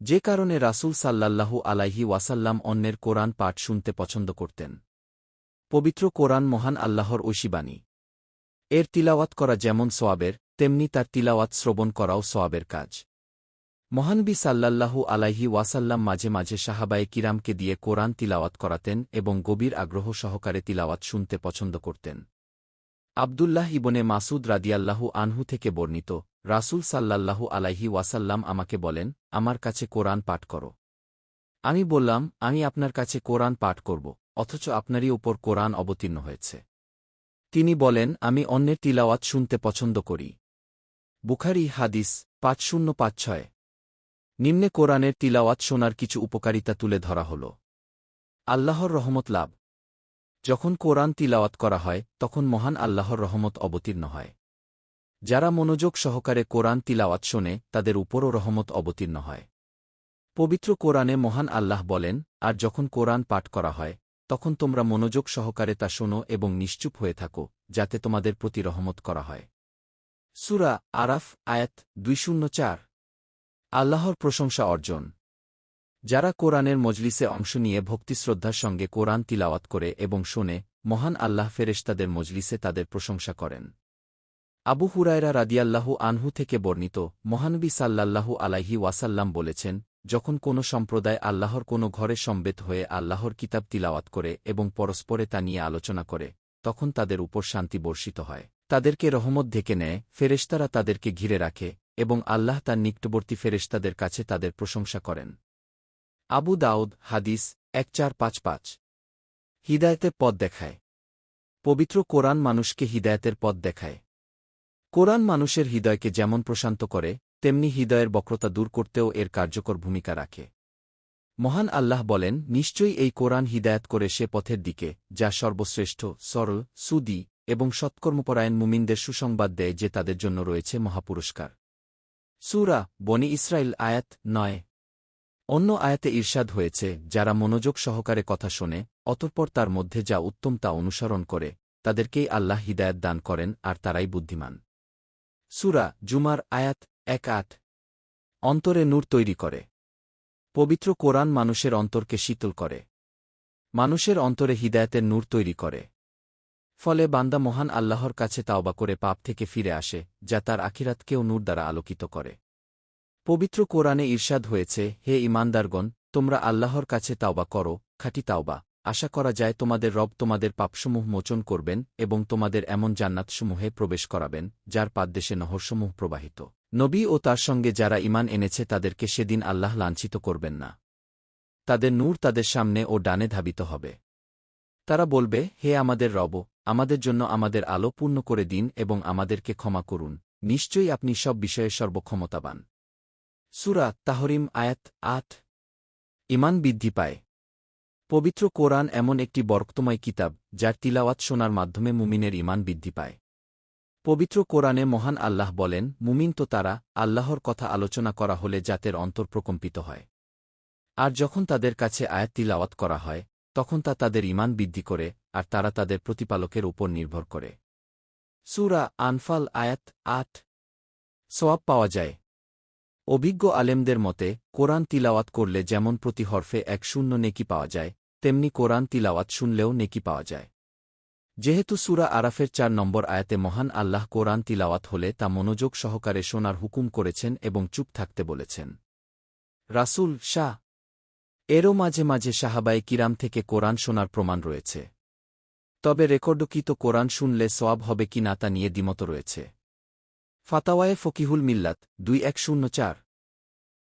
যে কারণে রাসূল সাল্লাল্লাহু আলাইহি ওয়াসাল্লাম অন্যের কোরআন পাঠ শুনতে পছন্দ করতেন। পবিত্র কোরআন মহান আল্লাহর ঐশীবাণী। এর তিলাওয়াত করা যেমন সোয়াবের তেমনি তার তিলাওয়াত শ্রবণ করাও সোয়াবের কাজ। মহানবী সাল্লাল্লাহু আলাইহি ওয়াসাল্লাম মাঝে মাঝে সাহাবায়ে কিরামকে দিয়ে কোরআন তিলাওয়াত করাতেন এবং গভীর আগ্রহ সহকারে তিলাওয়াত শুনতে পছন্দ করতেন। আবদুল্লাহ ইবনে মাসুদ রাদিয়াল্লাহু আনহু থেকে বর্ণিত রাসূল সাল্লাল্লাহু আলাইহি ওয়াসাল্লাম আমাকে বলেন, আমার কাছে কোরআন পাঠ করো। আমি বললাম, আমি আপনার কাছে কোরআন পাঠ করব, অথচ আপনারই উপর কোরআন অবতীর্ণ হয়েছে। তিনি বলেন, আমি অন্যের তিলাওয়াত শুনতে পছন্দ করি। বুখারি হাদিস পাঁচ শূন্য পাঁচ ছয়। নিম্নে কোরআনের তিলাওয়াত শোনার কিছু উপকারিতা তুলে ধরা হল। আল্লাহর রহমত লাভ। যখন কোরআন তিলাওয়াত করা হয়, তখন মহান আল্লাহর রহমত অবতীর্ণ হয়। যারা মনোযোগ সহকারে কোরআন তিলাওয়াত শোনে, তাদের উপরও রহমত অবতীর্ণ হয়। পবিত্র কোরআনে মহান আল্লাহ বলেন, আর যখন কোরআন পাঠ করা হয়, তখন তোমরা মনোযোগ সহকারে তা শোনো এবং নিশ্চুপ হয়ে থাকো, যাতে তোমাদের প্রতি রহমত করা হয়। সুরা আরাফ, আয়াত দুই শূন্য চার। আল্লাহর প্রশংসা অর্জন। যারা কোরআনের মজলিসে অংশ নিয়ে ভক্তিশ্রদ্ধার সঙ্গে কোরআন তিলাওয়াত করে এবং শোনে, মহান আল্লাহ ফেরেশতাদের মজলিসে তাদের প্রশংসা করেন। আবু হুরায়রা রাদিয়াল্লাহু আনহু থেকে বর্ণিত, মহানবী সাল্লাল্লাহু আলাইহি ওয়াসাল্লাম বলেছেন, যখন কোনো সম্প্রদায় আল্লাহর কোনো ঘরে সম্বেত হয়ে আল্লাহর কিতাব তিলাওয়াত করে এবং পরস্পরে তা নিয়ে আলোচনা করে, তখন তাদের উপর শান্তি বর্ষিত হয়। তাদেরকে রহমত ঢেকে নেয়, ফেরেশতারা তাদেরকে ঘিরে রাখে এবং আল্লাহ তার নিকটবর্তী ফেরেশতাদের কাছে তাদের প্রশংসা করেন। আবু দাউদ, হাদিস, এক চার পাঁচ পাঁচ। হিদায়তের পথ দেখায়। পবিত্র কোরআন মানুষকে হিদায়তের পথ দেখায়। কোরআন মানুষের হৃদয়কে যেমন প্রশান্ত করে, তেমনি হৃদয়ের বক্রতা দূর করতেও এর কার্যকর ভূমিকা রাখে। মহান আল্লাহ বলেন, নিশ্চয়ই এই কোরআন হিদায়ত করে সে পথের দিকে, যা সর্বশ্রেষ্ঠ, সরল, সুদি এবং সৎকর্মপরায়ণ মুমিনদের সুসংবাদ দেয় যে তাদের জন্য রয়েছে মহাপুরস্কার। সুরা বনি ইসরায়েল আয়াত নয়। অন্য আয়াতে ঈর্ষাদ হয়েছে, যারা মনোযোগ সহকারে কথা শোনে, অতঃপর তার মধ্যে যা উত্তম তা অনুসরণ করে, তাদেরকেই আল্লাহ হিদায়ত দান করেন, আর তারাই বুদ্ধিমান। সুরা জুমার আয়াত এক আট অন্তরে নূর তৈরি করে। পবিত্র কোরআন মানুষের অন্তরকে শীতল করে। মানুষের অন্তরে হিদায়তের নূর তৈরি করে। ফলে বান্দা মহান আল্লাহর কাছে তাওবা করে পাপ থেকে ফিরে আসে, যা তার আখিরাতকেও নূর দ্বারা আলোকিত করে। পবিত্র কোরআনে ঈর্ষাদ হয়েছে, হে ইমানদারগণ, তোমরা আল্লাহর কাছে তাওবা করো, খাটি তাওবা। আশা করা যায় তোমাদের রব তোমাদের পাপসমূহ মোচন করবেন এবং তোমাদের এমন জান্নাতসমূহে প্রবেশ করাবেন, যার পাদদেশে নহরসমূহ প্রবাহিত। নবী ও তার সঙ্গে যারা ইমান এনেছে তাদেরকে সেদিন আল্লাহ লাঞ্ছিত করবেন না। তাদের নূর তাদের সামনে ও ডানে ধাবিত হবে। তারা বলবে, হে আমাদের রব, আমাদের জন্য আমাদের আলো পূর্ণ করে দিন এবং আমাদেরকে ক্ষমা করুন, নিশ্চয়ই আপনি সব বিষয়ে সর্বক্ষমতাবান। সুরা তাহরিম আয়াত আট। ইমান বৃদ্ধি পায়। পবিত্র কোরআন এমন একটি বরক্তময় কিতাব, যার তিলাওয়াত শোনার মাধ্যমে মুমিনের ইমান বৃদ্ধি পায়। পবিত্র কোরআনে মহান আল্লাহ বলেন, মুমিন তো তারা, আল্লাহর কথা আলোচনা করা হলে জাতের অন্তর প্রকম্পিত হয়। আর যখন তাদের কাছে আয়াত তিলাওয়াত করা হয়, তখন তা তাদের ইমান বৃদ্ধি করে, আর তারা তাদের প্রতিপালকের উপর নির্ভর করে। সুরা আনফাল আয়াত আট। সোয়াব পাওয়া যায়। অভিজ্ঞ আলেমদের মতে, কোরআন তিলাওয়াত করলে যেমন প্রতি হরফে এক শূন্য নেকি পাওয়া যায় তেমনি কোরআন তিলাওয়াত শুনলেও নেকি পাওয়া যায়। যেহেতু সুরা আরাফের চার নম্বর আয়াতে মহান আল্লাহ কোরআন তিলাওয়াত হলে তা মনোযোগ সহকারে শোনার হুকুম করেছেন এবং চুপ থাকতে বলেছেন। রাসুল, শাহ। এরও মাঝে মাঝে সাহাবাই কিরাম থেকে কোরআন শোনার প্রমাণ রয়েছে। তবে রেকর্ডকৃত কোরআন শুনলে সোয়াব হবে কি না তা নিয়ে দ্বিমত রয়েছে। ফাতাওয়ায়ে ফকিহুল মিল্লাত দুই এক শূন্য চার।